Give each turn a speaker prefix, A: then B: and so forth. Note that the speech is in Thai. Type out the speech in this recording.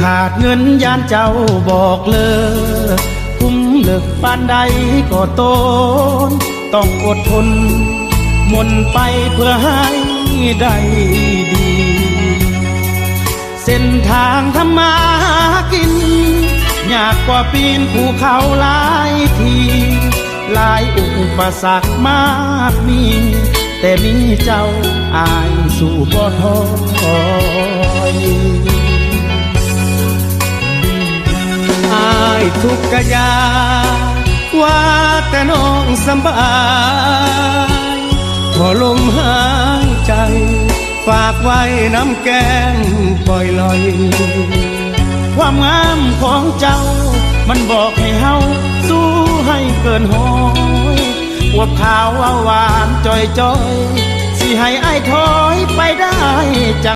A: ขาดเงินยานเจ้าบอกเลิกคุ้มเลิกปานใดก็โตน ต้องอดทนหมนไปเพื่อให้ได้ดี เส้นทางทำมาหากิน ยากกว่าปีนภูเขาหลายทีหลายอุปสรรคมากมี แต่มีเจ้าอายสู่บ่ท้อ ทุกกะยา ว่าแต่น้องสบายพอลมหายใจ ฝากไว้น้ำแก้มปล่อยลอย ความงามของเจ้า มันบอกให้เฮาสู้ให้เกินหอยอวบขาวหวานจอยจอย สิให้อายถอยไปได้จาก